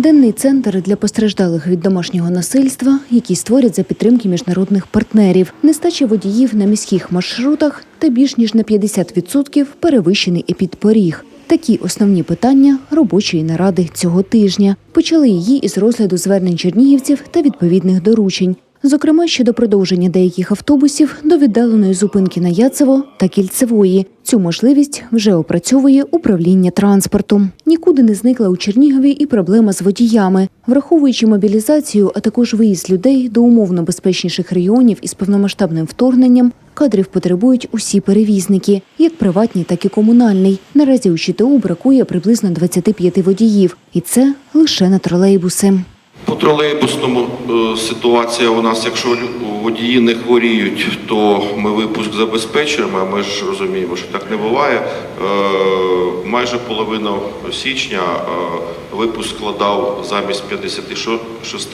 Денний центр для постраждалих від домашнього насильства, який створять за підтримки міжнародних партнерів, нестача водіїв на міських маршрутах та більш ніж на 50% перевищений епідпоріг. Такі основні питання робочої наради цього тижня. Почали її із розгляду звернень чернігівців та відповідних доручень. Зокрема, щодо продовження деяких автобусів до віддаленої зупинки на Яцево та Кільцевої. Цю можливість вже опрацьовує управління транспорту. Нікуди не зникла у Чернігові і проблема з водіями, враховуючи мобілізацію, а також виїзд людей до умовно безпечніших регіонів із повномасштабним вторгненням. Кадрів потребують усі перевізники, як приватні, так і комунальний. Наразі у ЧТУ бракує приблизно 25 водіїв, і це лише на тролейбуси. По тролейбусному е, ситуація у нас, якщо водії не хворіють, то ми випуск забезпечуємо. а Ми ж розуміємо, що так не буває. Е, Майже половину січня е, випуск складав замість 56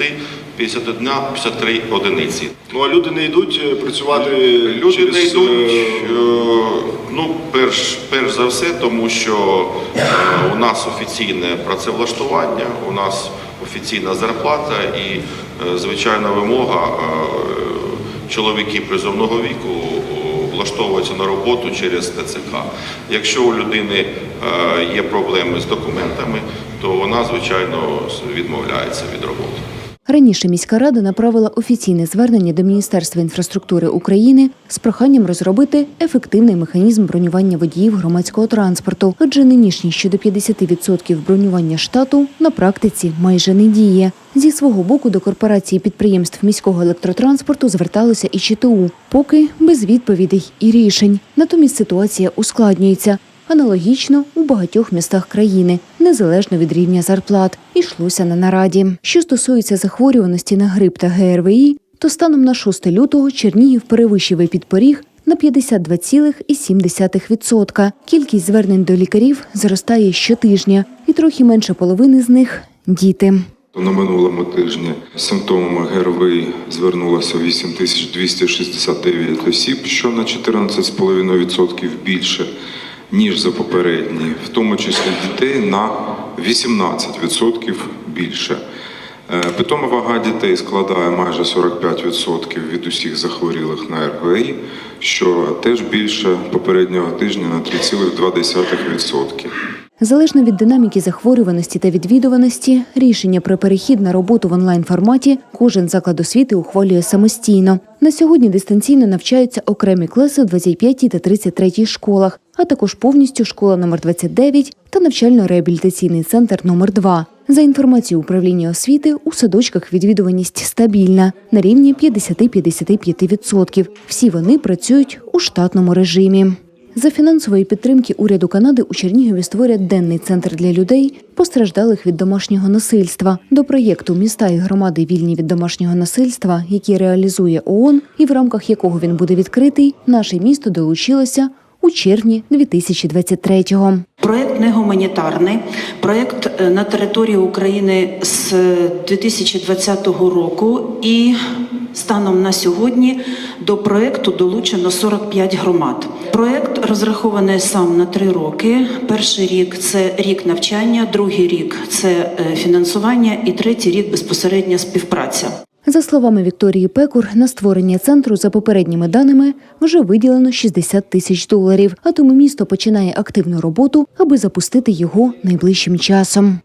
51 53 одиниці. Ну а люди не йдуть працювати Люди через, не йдуть, ну, перш, перш за все, тому що у нас офіційне працевлаштування, у нас офіційна зарплата і, е, звичайна вимога чоловіків чоловіки призовного віку влаштовуватися влаштовуються на роботу через ТЦК. Якщо у людини е, є проблеми з документами, то вона, звичайно, відмовляється від роботи. Раніше міська рада направила офіційне звернення до Міністерства інфраструктури України з проханням розробити ефективний механізм бронювання водіїв громадського транспорту, адже нинішній щодо 50% бронювання штату на практиці майже не діє. Зі свого боку до корпорації підприємств міського електротранспорту зверталося і ЧТУ, поки без відповідей і рішень. Натомість ситуація ускладнюється. Аналогічно у багатьох містах країни, незалежно від рівня зарплат, йшлося на нараді. Що стосується захворюваності на грип та ГРВІ, то станом на 6 лютого Чернігів перевищив епідпоріг на 52,7%. Кількість звернень до лікарів зростає щотижня, і трохи менше половини з них діти. На минулому тижні з симптомами ГРВІ звернулося 8269 осіб, що на 14,5% більше, ніж за попередні, в тому числі дітей на 18% більше. Е, Питома вага дітей складає майже 45% від усіх захворілих на РВІ, що теж більше попереднього тижня на 3,2%. Залежно від динаміки захворюваності та відвідуваності, рішення про перехід на роботу в онлайн форматі кожен заклад освіти ухвалює самостійно. На сьогодні дистанційно навчаються окремі класи в 25 та 33 школах, а також повністю школа номер 29 та навчально-реабілітаційний центр номер 2 За інформацією управління освіти, у садочках відвідуваність стабільна на рівні 50-55%. Всі вони працюють у штатному режимі. За фінансової підтримки уряду Канади у Чернігові створять денний центр для людей, постраждалих від домашнього насильства. До проєкту міста і громади вільні від домашнього насильства, який реалізує ООН, і в рамках якого він буде відкритий, наше місто долучилося у червні 2023-го. Проект не гуманітарний. Проект е, на території України з 2020 року і станом на сьогодні до проекту долучено 45 громад. Проект розрахований сам на три роки. Перший рік це рік навчання, другий рік це е, фінансування, і третій рік безпосередня співпраця. За словами Вікторії Пекур, на створення центру за попередніми даними вже виділено 60 тисяч доларів. А тому місто починає активну роботу, аби запустити його найближчим часом.